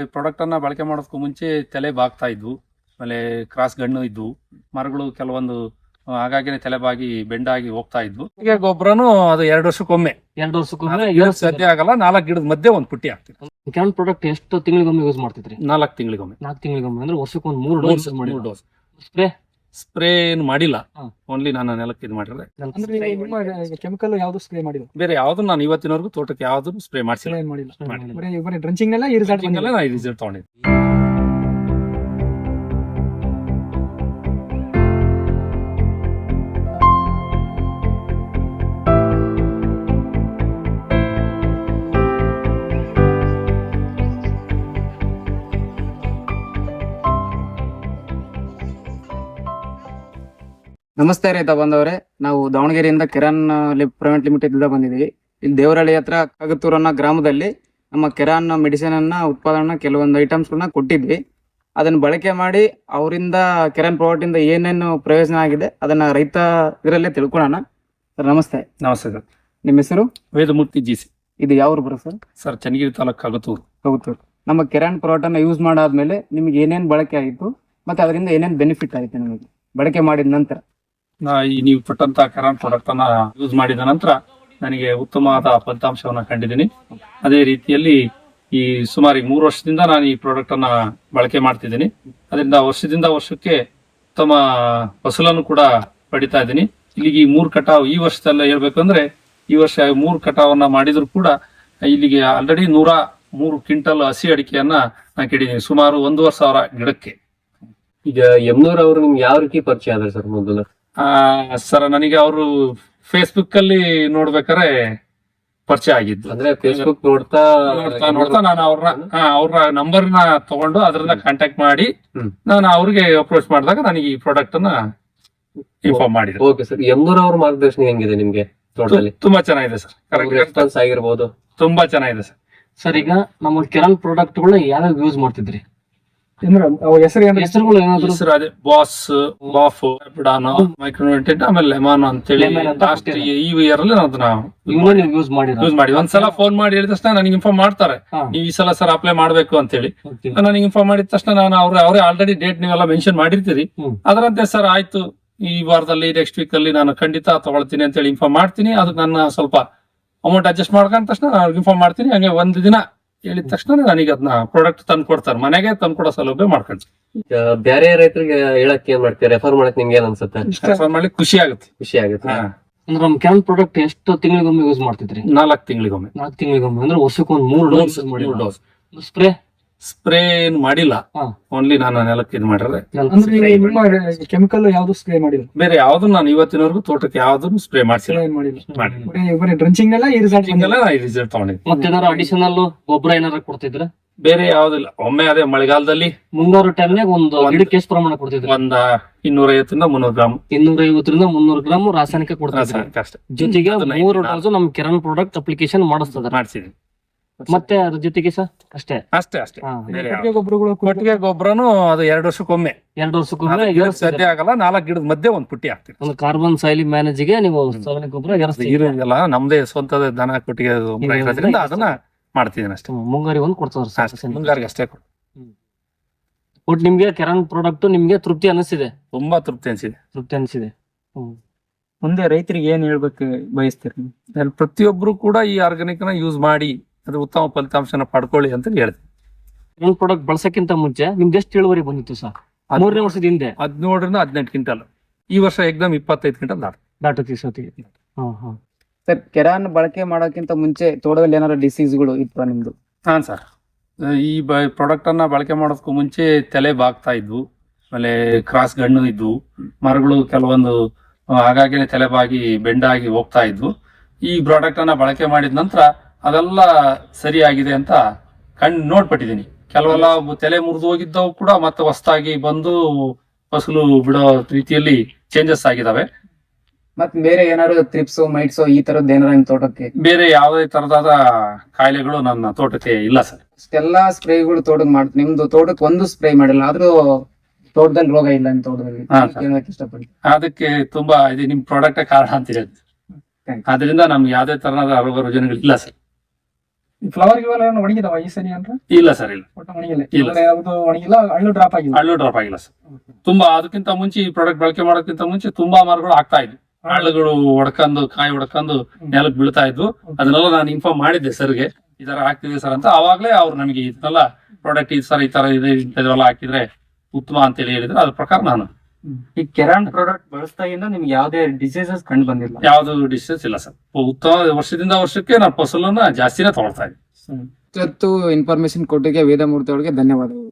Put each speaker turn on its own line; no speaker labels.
Product ಅನ್ನ ಬಳಕೆ ಮಾಡೋದಕ್ಕೂ ಮುಂಚೆ ತಲೆ ಬಾಗ್ತಾ ಇದ್ವು. ಆಮೇಲೆ ಕ್ರಾಸ್ ಗಣ್ಣು ಇದ್ವು. ಮರಗಳು ಕೆಲವೊಂದು ಹಾಗಾಗಿನೇ ತಲೆಬಾಗಿ ತಲೆ ಬಾಗಿ ಬೆಂಡಾಗಿ ಹೋಗ್ತಾ ಇದ್ವು. ಈಗ ಗೊಬ್ಬರನು ಅದು ಎರಡು ವರ್ಷಕ್ಕೊಮ್ಮೆ.
ಎರಡು ವರ್ಷಕ್ಕೊಮ್ಮೆ
ಸದ್ಯ ಸಾಧ್ಯ ಆಗಲ್ಲ ನಾಲ್ಕು ಗಿಡದ ಮಧ್ಯೆ ಒಂದು ಪುಟ್ಟಿ ಆಗ್ತಿತ್ತು
ಕ್ಯಾನ್ ಪ್ರಾಡಕ್ಟ್ ಎಷ್ಟು ತಿಂಗಳಿಗೊಮ್ಮೆ ಯೂಸ್ ಮಾಡ್ತಿದ್ರಿ?
ನಾಲ್ಕು ತಿಂಗಳಿಗೊಮ್ಮೆ.
ನಾಲ್ಕು ತಿಂಗಳಿಗೊಮ್ಮೆ ಅಂದ್ರೆ ವರ್ಷಕ್ಕೊಂದು ಮೂರು ಡೋಸ್ ಮಾಡಿ
ಮೂರು ಡೋಸ್
ಸ್ಪ್ರೇ
ಸ್ಪ್ರೇ ಏನು ಮಾಡಿಲ್ಲ. ಓನ್ಲಿ ನಾನು ನೆಲಕ್ಕೆ ಇದು ಮಾಡಿದ್ರೆ
ಅಂದ್ರೆ ನಿಮ್ಮ ಕೆಮಿಕಲ್ ಯಾವ್ದು ಸ್ಪ್ರೇ ಮಾಡಿಲ್ಲ.
ಬೇರೆ ಯಾವ್ದು ನಾನು ಇವತ್ತಿನವರೆಗೂ ತೋಟಕ್ಕೆ ಯಾವ್ದು ಸ್ಪ್ರೇ ಮಾಡಿಸಿಲ್ಲ.
ಏನ್ ಮಾಡಿಲ್ಲ.
ಮಾಡಿಲ್ಲ.
ಬರೀ ಬರೀ ಡ್ರಂಚಿಂಗ್ ನೆಲ್ಲ ಈ ರಿಸಲ್ಟ್
ರಿಸಲ್ಟ್ ತಗೊಂಡಿದ್ದೆ.
ನಮಸ್ತೆ ರೈತ ಬಂದವರೇ ನಾವು ದಾವಣಗೆರೆಯಿಂದ ಕಿರಾನ್ ಪ್ರೈವೇಟ್ ಲಿಮಿಟೆಡ್ ಇಂದ ಬಂದಿದ್ದೀವಿ. ಇಲ್ಲಿ ದೇವರಹಳ್ಳಿ ಹತ್ರ ಕಗತೂರ್ ಅನ್ನೋ ಗ್ರಾಮದಲ್ಲಿ ನಮ್ಮ ಕಿರಾನ್ ಮೆಡಿಸಿನ್ ಅನ್ನ ಉತ್ಪಾದನಾ ಕೆಲವೊಂದು ಐಟಮ್ಸ್ ಗಳನ್ನ ಕೊಟ್ಟಿದ್ವಿ. ಅದನ್ನ ಬಳಕೆ ಮಾಡಿ ಅವರಿಂದ ಕಿರಾನ್ ಪ್ರಾಡಕ್ಟ್ ಇಂದ ಏನೇನು ಪ್ರಯೋಜನ ಆಗಿದೆ ಅದನ್ನ ರೈತ ಇದರಲ್ಲೇ ತಿಳ್ಕೊಳ್ಳೋಣ. ಸರ್ ನಮಸ್ತೆ.
ನಮಸ್ತೆ ಸರ್.
ನಿಮ್ಮ ಹೆಸರು?
Vedamurthy G C.
ಇದು ಯಾವ ಊರು ಬರುತ್ತೆ ಸರ್?
ಸರ್ ಚನ್ನಗಿರಿ ತಾಲೂಕು ಆಗತೂರು
ಕಗತೂರ್ ನಮ್ಮ ಕಿರಾನ್ ಪ್ರಾಡಕ್ಟ್ ಅನ್ನ ಯೂಸ್ ಮಾಡಾದ್ಮೇಲೆ ನಿಮ್ಗೆ ಏನೇನು ಬಳಕೆ ಆಯಿತು ಮತ್ತೆ ಅದರಿಂದ ಏನೇನು ಬೆನಿಫಿಟ್ ಆಯಿತು ನಿಮಗೆ? ಬಳಕೆ ಮಾಡಿದ ನಂತರ.
ಈ ನೀವು ಕೊಟ್ಟಂತ ಕರಾನ್ ಪ್ರಾಡಕ್ಟ್ ಅನ್ನ ಯೂಸ್ ಮಾಡಿದ ನಂತರ ನನಗೆ ಉತ್ತಮವಾದ ಫಲಿತಾಂಶವನ್ನ ಕಂಡಿದ್ದೀನಿ. ಅದೇ ರೀತಿಯಲ್ಲಿ ಈ ಸುಮಾರು ಈಗ ಮೂರು ವರ್ಷದಿಂದ ನಾನು ಈ ಪ್ರಾಡಕ್ಟ್ ಅನ್ನ ಬಳಕೆ ಮಾಡ್ತಿದ್ದೀನಿ. ಅದರಿಂದ ವರ್ಷದಿಂದ ವರ್ಷಕ್ಕೆ ಉತ್ತಮ ಫಸಲನ್ನು ಕೂಡ ಪಡಿತಾ ಇದ್ದೀನಿ. ಇಲ್ಲಿಗೆ ಈ ಮೂರು ಕಟಾವು ಈ ವರ್ಷದಲ್ಲ ಹೇಳ್ಬೇಕಂದ್ರೆ ಈ ವರ್ಷ ಮೂರು ಕಟಾವನ್ನ ಮಾಡಿದ್ರು ಕೂಡ ಇಲ್ಲಿಗೆ ಆಲ್ರೆಡಿ ನೂರ ಮೂರು ಕ್ವಿಂಟಲ್ ಹಸಿ ಅಡಿಕೆಯನ್ನ ನಾ ಕೆಡಿದ್ದೀನಿ ಸುಮಾರು ಒಂದೂವರೆ ಸಾವಿರ ಗಿಡಕ್ಕೆ.
ಈಗ ಯಮ್ನೂರ್ ಅವರು ನಿಮ್ಗೆ ಯಾವ ರೀತಿ ಪರಿಚಯ ಆದ್ರೆ ಸರ್ ಮೊದಲು?
ಸರ್ ನನಗೆ ಅವರು ಫೇಸ್ಬುಕ್ ಅಲ್ಲಿ ನೋಡ್ಬೇಕಾರೆ ಪರಿಚಯ ಆಗಿದ್ದು.
ಅಂದ್ರೆ ಫೇಸ್ಬುಕ್ ನೋಡ್ತಾ
ನೋಡ್ತಾ ನೋಡ್ತಾ ನಾನು ಅವ್ರನ್ನ ಅವ್ರ ನಂಬರ್ನ ತಗೊಂಡು ಅದ್ರನ್ನ ಕಾಂಟ್ಯಾಕ್ಟ್ ಮಾಡಿ. ನಾನು ಅವ್ರಿಗೆ ಅಪ್ರೋಚ್ ಮಾಡಿದಾಗ ನನಗೆ ಈ ಪ್ರಾಡಕ್ಟ್ ಅನ್ನ ಇನ್ಫಾರ್ಮ್ ಮಾಡಿದ್ರು.
Okay sir. ಎಂದೂರ್ ಅವ್ರ ಮಾರ್ಗದರ್ಶನ ಹೆಂಗಿದೆ ನಿಮ್ಗೆ ತೋಟದಲ್ಲಿ?
ತುಂಬಾ ಚೆನ್ನಾಗಿದೆ ಸರ್. ಕರೆಕ್ಟ್
ರೆಸ್ಪಾನ್ಸ್ ಆಗಿರ್ಬೋದು.
ತುಂಬಾ ಚೆನ್ನಾಗಿದೆ ಸರ್.
ಸರ್ ಈಗ ನಮ್ಮ ಕೆಲವು ಪ್ರಾಡಕ್ಟ್ಗಳು ಯಾವ್ಯಾವ ಯೂಸ್ ಮಾಡ್ತಿದ್ರಿ?
ಅಂದ್ರೆ ಅವ ಹೆಸರು ಏನ್ರಿ?
ಹೆಸರುಗಳು ಏನಾದ್ರು?
ಹೆಸರು ಅದೇ ಬಾಸ್ ಬಾಫ್ ಬಿಡಾನೋ ಮೈಕ್ರೋನ್ಯೂಟೆಂಟ್ ಆಮೇಲೆ ಲೆಮಾನ್ ಅಂತೇಳಿ
ಅಂತ
ಲಾಸ್ಟ್ ಈ ಇಯರ್ ಅಲ್ಲಿ ನಾನು ಅದನ್ನ
ಯೂಸ್ ಮಾಡಿ
ಯೂಸ್ ಮಾಡಿ. ಒಂದ್ಸಲ ಫೋನ್ ಮಾಡಿ ಹೇಳಿದ ತಕ್ಷಣ ನನಗೆ ಇನ್ಫಾರ್ಮ್ ಮಾಡ್ತಾರೆ. ನೀವು ಈ ಸಲ ಸರ್ ಅಪ್ಲೈ ಮಾಡ್ಬೇಕು ಅಂತೇಳಿ. ನನಗೆ ಇನ್ಫಾರ್ಮ್ ಮಾಡಿದ ತಕ್ಷಣ ನಾನು ಅವ್ರ ಅವರೇ ಆಲ್ರೆಡಿ ಡೇಟ್ ನೀವೆಲ್ಲ ಮೆನ್ಷನ್ ಮಾಡಿರ್ತೀರಿ. ಅದರಂತೆ ಸರ್ ಆಯ್ತು. ಈ ವಾರದಲ್ಲಿ ನೆಕ್ಸ್ಟ್ ವೀಕ್ ಅಲ್ಲಿ ನಾನು ಖಂಡಿತ ತಗೊಳ್ತೀನಿ ಅಂತೇಳಿ ಇನ್ಫಾರ್ಮ್ ಮಾಡ್ತೀನಿ. ಅದಕ್ಕೆ ನನ್ನ ಸ್ವಲ್ಪ ಅಮೌಂಟ್ ಅಡ್ಜಸ್ಟ್ ಮಾಡ್ಕೊಂಡ ತಕ್ಷಣ ನಾನು ಇನ್ಫಾರ್ಮ್ ಮಾಡ್ತೀನಿ. ಹಂಗೆ ಒಂದು ದಿನ ಹೇಳಿದ ತಕ್ಷಣ ನನಗೆ ಅದನ್ನ ಪ್ರಾಡಕ್ಟ್ ತಂದು ಕೊಡ್ತಾರೆ. ಮನೆಗೆ ತಂದು ಕೊಡೋ ಸೌಲಭ್ಯ ಮಾಡ್ಕೊಂತೀನಿ
ಈಗ ಬೇರೆ ರೈತರಿಗೆ ಹೇಳಕ್ ಏನ್ ಮಾಡ್ತೀರಾ? ರೆಫರ್ ಮಾಡಕ್ ನಿಮ್ಗೆ ಏನ್ ಅನ್ಸುತ್ತೆ?
ರೆಫರ್ ಮಾಡ್ಲಿಕ್ಕೆ ಖುಷಿ ಆಗುತ್ತೆ.
ಖುಷಿ ಆಗುತ್ತೆ.
ಅಂದ್ರೆ ನಮ್ ಕ್ಯಾನ್ ಪ್ರಾಡಕ್ಟ್ ಎಷ್ಟು ತಿಂಗಳಿಗೊಮ್ಮೆ ಯೂಸ್ ಮಾಡ್ತಿದ್ರಿ?
ನಾಲ್ಕು ತಿಂಗಳಿಗೊಮ್ಮೆ.
ನಾಲ್ಕು ತಿಂಗಳಿಗೊಮ್ಮೆ. ಅಂದ್ರೆ ವರ್ಷಕ್ಕೊಂದು ಮೂರು ಡೋಸ್ ಮಾಡಿ
ಡೋಸ್
ಸ್ಪ್ರೇ
ಸ್ಪ್ರೇ ಏನು ಮಾಡಿಲ್ಲ. ಓನ್ಲಿ ನಾನು ನೆಲಕ್ಕೆ ಇದು ಮಾಡಿದ್ರೆ
ಅಂದ್ರೆ ನಿಮ್ಮ ಕೆಮಿಕಲ್ ಯಾವ್ದು ಸ್ಪ್ರೇ ಮಾಡಿಲ್ಲ?
ಬೇರೆ ಯಾವ್ದು ನಾನು ಇವತ್ತಿನವರೆಗೂ ತೋಟಕ್ಕೆ ಯಾವ್ದು ಸ್ಪ್ರೇ ಮಾಡಿಸಿಲ್ಲ.
ಏನ್ ಮಾಡಿಲ್ಲ.
ಮಾಡಿ
ಬರೀ ಬರೀ ಡ್ರಂಚಿಂಗ್ ನೆಲ್ಲ ಈ ರಿಸಲ್ಟ್
ಹಿಂಗೆಲ್ಲ ನಾನು ರಿಸಲ್ಟ್ ತಗೊಂಡಿದ್ದೀನಿ
ಮತ್ತೇನಾರು ಅಡಿಷನಲ್ ಗೊಬ್ಬರ ಏನಾರ ಕೊಡ್ತಿದ್ರ?
ಬೇರೆ ಯಾವ್ದಿಲ್ಲ. ಒಮ್ಮೆ ಅದೇ ಮಳೆಗಾಲದಲ್ಲಿ
ಮುಂಗಾರು ಟೈಮ್ನಾಗ ಒಂದು
ಒಂದು-
ಗಿಡಕ್ಕೆ ಎಷ್ಟು ಪ್ರಮಾಣ ಕೊಡ್ತಿದ್ರ?
ಒಂದ ಇನ್ನೂರ ಐವತ್ತರಿಂದ ಮುನ್ನೂರು ಗ್ರಾಮ್.
ಇನ್ನೂರ ಐವತ್ತರಿಂದ ಮುನ್ನೂರು ಗ್ರಾಮ್ ರಾಸಾಯನಿಕ ಕೊಡ್ತಿದ್ರ?
ರಾಸಾಯನಿಕ ಅಷ್ಟೇ.
ಜೊತೆಗೆ
ಅದು
ಮೂರು ಡೋಸ್ ನಮ್ ಕಿರಣ್ ಪ್ರಾಡಕ್ಟ್ ಅಪ್ಲಿಕೇಶನ್ ಮಾಡಿಸ್ತದ
ಮಾಡಿಸಿದೀನಿ.
ಮತ್ತೆ ಅದ್ರ ಜೊತೆಗೆ ಸರ್? ಅಷ್ಟೇ.
ಅಷ್ಟೇ ಅಷ್ಟೇ.
ಹಾ.
ಬೇರೆ
ಕೊಟ್ಟಿಗೆ ಗೊಬ್ಬರಗಳು
ಕೊಟ್ಟಿಗೆ ಗೊಬ್ಬರನು ಅದು ಎರಡು ವರ್ಷಕ್ಕೊಮ್ಮೆ.
ಎರಡು ವರ್ಷಕ್ಕೊಮ್ಮೆ
ಗಿಡಕ್ಕೆ. ಸಾಧ್ಯ ಆಗಲ್ಲ ನಾಲ್ಕು ಗಿಡದ ಮಧ್ಯೆ ಒಂದು ಪುಟ್ಟಿ ಹಾಕ್ತೀವಿ.
ಒಂದು ಕಾರ್ಬನ್ ಸೈಲಿ ಮ್ಯಾನೇಜ್ಗೆ ನೀವು ಸಗಣಿ ಗೊಬ್ಬರ ಎರಸ್ತೀರಿ
ಇರೋದಿಲ್ಲ ನಮ್ದೇ ಸ್ವಂತದ ದನ ಕೊಟ್ಟಿಗೆ ಗೊಬ್ಬರ ಇರೋದ್ರಿಂದ ಅದನ್ನ ಮಾಡ್ತಿದ್ದೀನಿ ಅಷ್ಟೇ.
ಮುಂಗಾರಿ ಒಂದು ಕೊಡ್ತಾರ
ಅಷ್ಟೇ ಮುಂಗಾರಿಗೆ ಅಷ್ಟೇ ಕೊಡು.
ಒಟ್ ನಿಮ್ಗೆ ಕೆರನ್ ಪ್ರಾಡಕ್ಟ್ ನಿಮ್ಗೆ ತೃಪ್ತಿ ಅನಿಸಿದೆ
ತುಂಬಾ ತೃಪ್ತಿ ಅನಿಸಿದೆ.
ತೃಪ್ತಿ ಅನಿಸಿದೆ. ಹ್ಮ್.
ಮುಂದೆ ರೈತರಿಗೆ ಏನ್ ಹೇಳ್ಬೇಕು ಬಯಸ್ತೀರಿ?
ಅಲ್ಲಿ ಪ್ರತಿಯೊಬ್ರು ಕೂಡ ಈ ಆರ್ಗಾನಿಕ್ನ ಯೂಸ್ ಮಾಡಿ ಅದು ಉತ್ತಮ ಫಲಿತಾಂಶನ ಪಡ್ಕೊಳ್ಳಿ ಅಂತ ಹೇಳ್ತೀನಿ
ಒಂದು ಪ್ರಾಡಕ್ಟ್ ಬಳಸಕ್ಕಿಂತ ಮುಂಚೆ ನಿಮ್ದು ಎಷ್ಟು ಇಳುವರಿ ಬಂದಿತ್ತು ಸರ್? ಮೂರನೇ ವರ್ಷದ ಹಿಂದೆ.
ಹದಿನೇಳರಿಂದ ಹದಿನೆಂಟು ಕ್ವಿಂಟಲ್. ಈ ವರ್ಷ ಎಕ್ಸಾಮ್ ಇಪ್ಪತ್ತೈದು ಕ್ವಿಂಟಲ್ ದಾಟ
ದಾಟತಿ ಸತಿ. ಹಾ ಹಾ.
ಸರ್ ಕೆರಾನ್ ಬಳಕೆ ಮಾಡೋಕ್ಕಿಂತ ಮುಂಚೆ ತೋಟದಲ್ಲಿ ಏನಾದ್ರು ಡಿಸೀಸ್ಗಳು ಇತ್ತು ನಿಮ್ದು?
ಹಾಂ ಸರ್. ಈ ಬ ಪ್ರಾಡಕ್ಟನ್ನು ಅನ್ನ ಬಳಕೆ ಮಾಡೋದಕ್ಕೂ ಮುಂಚೆ ತಲೆ ಬಾಗ್ತಾ ಇದ್ವು. ಆಮೇಲೆ ಕ್ರಾಸ್ ಗಣ್ಣು ಇದ್ವು. ಮರಗಳು ಕೆಲವೊಂದು ಆಗಾಗಲೇ ಆಗಾಗ್ಗೆ ತಲೆ ಬಾಗಿ ಬೆಂಡಾಗಿ ಹೋಗ್ತಾ ಇದ್ವು. ಈ ಪ್ರಾಡಕ್ಟನ್ನು ಅನ್ನ ಬಳಕೆ ಮಾಡಿದ ನಂತರ ಅದೆಲ್ಲ ಸರಿಯಾಗಿದೆ ಅಂತ ಕಣ್ಣು ನೋಡ್ಪಟ್ಟಿದ್ದೀನಿ. ಕೆಲವೆಲ್ಲ ತಲೆ ಮುರಿದು ಹೋಗಿದ್ದವು ಕೂಡ ಮತ್ತೆ ಹೊಸದಾಗಿ ಬಂದು ಫಸಲು ಬಿಡೋ ರೀತಿಯಲ್ಲಿ ಚೇಂಜಸ್ ಆಗಿದಾವೆ.
ಮತ್ತೆ ಬೇರೆ ಏನಾದ್ರು ತ್ರಿಪ್ಸ್ ಮೈಟ್ಸ್ ಈ ತರದ್ ಏನಾರ ನಿಮ್ ತೋಟಕ್ಕೆ?
ಬೇರೆ ಯಾವುದೇ ತರದಾದ ಕಾಯಿಲೆಗಳು ನನ್ನ ತೋಟಕ್ಕೆ ಇಲ್ಲ ಸರ್.
ಎಲ್ಲಾ ಸ್ಪ್ರೇಗಳು ತೋಟಕ್ಕೆ ಮಾಡ್ತೀನಿ ನಿಮ್ದು ತೋಟಕ್ಕೆ ಒಂದು ಸ್ಪ್ರೇ ಮಾಡಿಲ್ಲ ಆದ್ರೂ ತೋಟದಲ್ಲಿ ರೋಗ ಇಲ್ಲ ನಿಮ್ ತೋಟದಲ್ಲಿ.
ಹಾ, ಸರ್.
ಕೇಳಕ್ ಇಷ್ಟಪಡ್ತೀನಿ.
ಅದಕ್ಕೆ ತುಂಬಾ ಇದು ನಿಮ್ ಪ್ರಾಡಕ್ಟ್ ಕಾರಣ ಅಂತ ಹೇಳಿ ಅದರಿಂದ ನಮ್ಗೆ ಯಾವುದೇ ತರಹದ ರೋಗ ರುಜಿನಗಳು ಇಲ್ಲ ಸರ್.
ಫ್ಲವರ್ ಗಿವರ್ ಏನು ಒಣಗಿದಾವ ಈ ಸರಿ ಅಂತ
ಇಲ್ಲ ಸರ್ ಇಲ್ಲ.
ಒಟ್ಟು ಒಣಗಿಲ್ಲ.
ಇಲ್ಲ.
ಯಾವ್ದು ಒಣಗಿಲ್ಲ ಹಣ್ಣು ಡ್ರಾಪ್ ಆಗಿಲ್ಲ.
ಹಳ್ಳು ಡ್ರಾಪ್ ಆಗಿಲ್ಲ ಸರ್ ತುಂಬಾ ಅದಕ್ಕಿಂತ ಮುಂಚೆ ಈ ಪ್ರಾಡಕ್ಟ್ ಬಳಕೆ ಮಾಡೋಕ್ಕಿಂತ ಮುಂಚೆ ತುಂಬಾ ಮರಗಳು ಆಗ್ತಾ ಇದ್ವು. ಹಳ್ಳುಗಳು ಒಡ್ಕೊಂಡು ಕಾಯಿ ಒಡ್ಕೊಂಡು ನೆಲಕ್ಕೆ ಬೀಳ್ತಾ ಇದ್ವು. ಅದನ್ನೆಲ್ಲ ನಾನು ಇನ್ಫಾರ್ಮ್ ಮಾಡಿದ್ದೆ ಸರ್ಗೆ ಈ ತರ ಆಗ್ತಿದೆ ಸರ್ ಅಂತ. ಅವಾಗಲೇ ಅವ್ರು ನಮಗೆ ಇದನ್ನೆಲ್ಲ ಪ್ರಾಡಕ್ಟ್ ಈ ಸರ್ ಈ ತರ ಇದೆ ಇಂಥದೆಲ್ಲ ಹಾಕಿದ್ರೆ ಉತ್ತಮ ಅಂತೇಳಿ ಹೇಳಿದ್ರು. ಅದ್ರ ಪ್ರಕಾರ ನಾನು
ಈ ಕೆರಾನ್ ಪ್ರಾಡಕ್ಟ್ ಬಳಸ್ದಾಗಿಂದ ನಿಮ್ಗೆ ಯಾವ್ದೇ ಡಿಸೀಸಸ್ ಕಂಡು ಬಂದಿಲ್ಲ.
ಯಾವ್ದು ಡಿಸೀಸ್ ಇಲ್ಲ ಸರ್. ಉತ್ತಮ ವರ್ಷದಿಂದ ವರ್ಷಕ್ಕೆ ನಾನು ಫಸಲನ್ನ ಜಾಸ್ತಿನೇ ತಗೊಳ್ತಾ ಇದ್ದೀನಿ.
ಇವತ್ತು ಇನ್ಫಾರ್ಮೇಶನ್ ಕೊಟ್ಟಿಗೆ ವೇದಮೂರ್ತಿ ಅವರಿಗೆ ಧನ್ಯವಾದಗಳು.